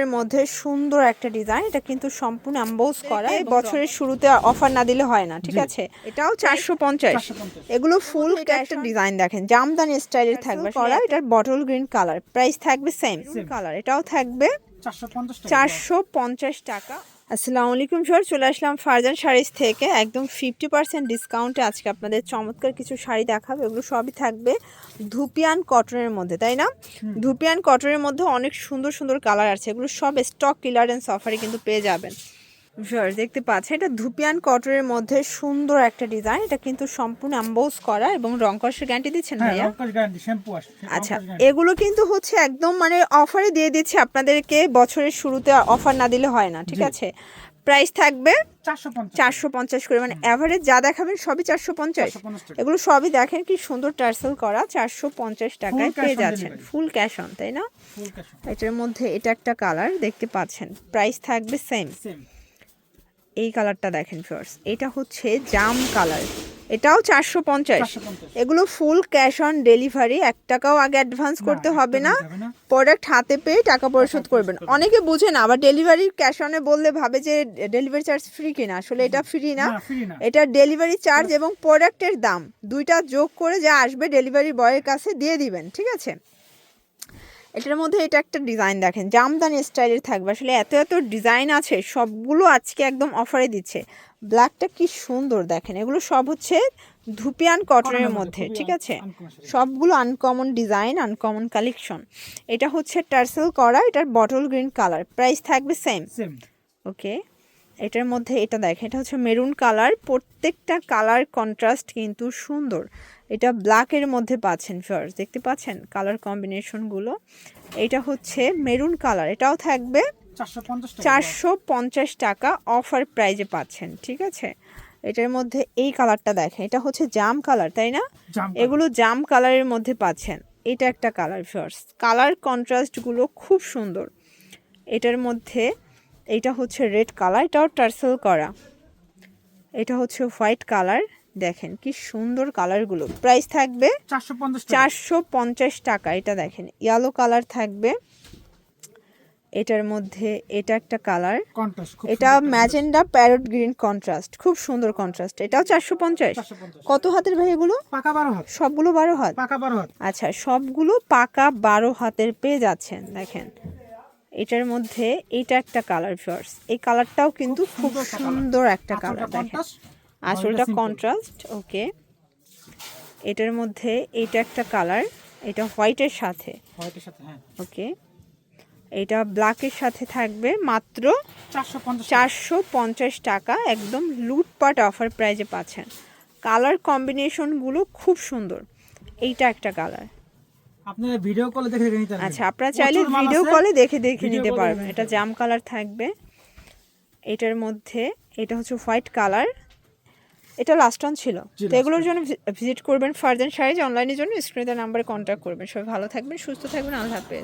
এর মধ্যে সুন্দর একটা ডিজাইন এটা কিন্তু সম্পূর্ণ অ্যাম্বোজ করা। এই বছরের শুরুতে অফার না দিলে হয় না ঠিক আছে? এটাও চারশো পঞ্চাশ। এগুলো ফুল একটা ডিজাইন দেখেন। জামদানি স্টাইলের থাকবে করা। এটার বটল গ্রিন কালার প্রাইস থাকবে সেম কালার এটাও থাকবে চারশো পঞ্চাশ টাকা। আসসালামু আলাইকুম সর চলে আসলাম ফারজান শাড়িজ থেকে। একদম ফিফটি পার্সেন্ট ডিসকাউন্টে আজকে আপনাদের চমৎকার কিছু শাড়ি দেখাবে এগুলো সবই থাকবে ধুপিয়ান কটনের মধ্যে তাই না? ধুপিয়ান কটনের মধ্যে অনেক সুন্দর সুন্দর কালার আছে এগুলো সব স্টক ক্লিয়ারেন্স অফারে কিন্তু পেয়ে যাবেন। স্যার দেখতে পাচ্ছেন এটা ধুপিয়ান কটনের মধ্যে সুন্দর একটা ডিজাইন এটা কিন্তু সম্পূর্ণ অ্যাম্বোজ করা এবং রং কষের গ্যারান্টি দিচ্ছেন হ্যাঁ ভাইয়া? আচ্ছা এগুলো কিন্তু হচ্ছে একদম মানে অফারে দিয়ে দিচ্ছে আপনাদেরকে বছরের শুরুতে অফার না দিলে হয় না ঠিক আছে? প্রাইস থাকবে চারশো পঞ্চাশ। করে মানে অ্যাভারেজ যা দেখাবেন সবই চারশো পঞ্চাশ। এগুলো সবই দেখেন কি সুন্দর টার্সেল করা চারশো পঞ্চাশ টাকায় পেয়ে যাচ্ছেন। ফুল ক্যাশ অন তাই না? এটার মধ্যে এটা একটা কালার দেখতে পাচ্ছেন। প্রাইস থাকবে সেম এই কালারটা দেখেন ফার্স্ট এটা হচ্ছে জাম কালার। এটাও চারশো পঞ্চাশ। এগুলো ফুল ক্যাশ অন ডেলিভারি এক টাকাও আগে অ্যাডভান্স করতে হবে না। প্রোডাক্ট হাতে পেয়ে টাকা পরিশোধ করবেন। অনেকে বুঝে না আবার ডেলিভারি ক্যাশ অনে বললে ভাবে যে ডেলিভারি চার্জ ফ্রি কিনা। আসলে এটা ফ্রি না। না ফ্রি না। এটা ডেলিভারি চার্জ এবং প্রোডাক্টের দাম। দুইটা যোগ করে যা আসবে ডেলিভারি বয়ের কাছে দিয়ে দিবেন ঠিক আছে? এটার মধ্যে এটা একটা ডিজাইন দেখেন জামদানি স্টাইলের থাকবে। আসলে এত এত ডিজাইন আছে সবগুলো আজকে একদম অফারে দিচ্ছে। ব্ল্যাকটা কি সুন্দর দেখেন এগুলো সব হচ্ছে ধুপিয়ান কটনের মধ্যে ঠিক আছে? সবগুলো আনকমন ডিজাইন আনকমন কালেকশন এটা হচ্ছে টার্সেল করা এটার বটল গ্রিন কালার প্রাইস থাকবে সেম সেম ওকে এটার মধ্যে এটা দেখেন এটা হচ্ছে মেরুন কালার প্রত্যেকটা কালার কন্ট্রাস্ট কিন্তু সুন্দর। এটা ব্ল্যাকের মধ্যে পাচ্ছেন ফার্স্ট দেখতে পাচ্ছেন কালার কম্বিনেশনগুলো এটা হচ্ছে মেরুন কালার এটাও থাকবে চারশো পঞ্চাশ টাকা। অফার প্রাইজে পাচ্ছেন ঠিক আছে? এটার মধ্যে এই কালারটা দেখেন এটা হচ্ছে জাম কালার তাই না? এগুলো জাম কালারের মধ্যে পাচ্ছেন এটা একটা কালার ফার্স্ট কালার কন্ট্রাস্টগুলো খুব সুন্দর। এটার মধ্যে এটা হচ্ছে রেড কালার এটাও টার্সেল করা। এটা হচ্ছে হোয়াইট কালার দেখেন কি সুন্দর কালারগুলো। প্রাইস থাকবে চারশো পঞ্চাশ টাকা। এটা দেখেন ইয়েলো কালার থাকবে। এটার মধ্যে এটা একটা কালার। এটা ম্যাজেন্ডা প্যারট গ্রিন কন্ট্রাস্ট খুব সুন্দর কন্ট্রাস্ট এটাও চারশো পঞ্চাশ। চারশো পঞ্চাশ। কত হাতের ভাই এগুলো? পাকা বারো হাত। সবগুলো বারো হাত? পাকা বারো হাত। আচ্ছা সবগুলো পাকা বারো হাতের পেয়ে যাচ্ছেন দেখেন। এটার মধ্যে এটা একটা কালার ফার্স এই কালারটাও কিন্তু খুব সুন্দর একটা কালার দেখেন। আসলটা কন্ট্রাস্ট ওকে এটার মধ্যে এটা একটা কালার এটা হোয়াইটের সাথে। হোয়াইটের সাথে হ্যাঁ। ওকে এটা ব্ল্যাকের সাথে থাকবে মাত্র চারশো পঞ্চাশ টাকা। একদম লুটপাট অফার প্রাইজে পাচ্ছেন। কালার কম্বিনেশনগুলো খুব সুন্দর। এইটা একটা কালার আপনারা ভিডিও কলে দেখে দেখে নিতে পারবেন। আচ্ছা আপনারা চাইলে ভিডিও কলে দেখে দেখে নিতে পারবেন। এটা জাম কালার থাকবে। এটার মধ্যে এটা হচ্ছে হোয়াইট কালার। এটা লাস্ট অন ছিল। তো এগুলোর জন্য ভিজিট করবেন ফার্দার সাইজ অনলাইনের জন্য স্ক্রিনে নাম্বারে কন্ট্যাক্ট করবেন। সবাই ভালো থাকবেন সুস্থ থাকবেন। আল্লাহ হাফেজ।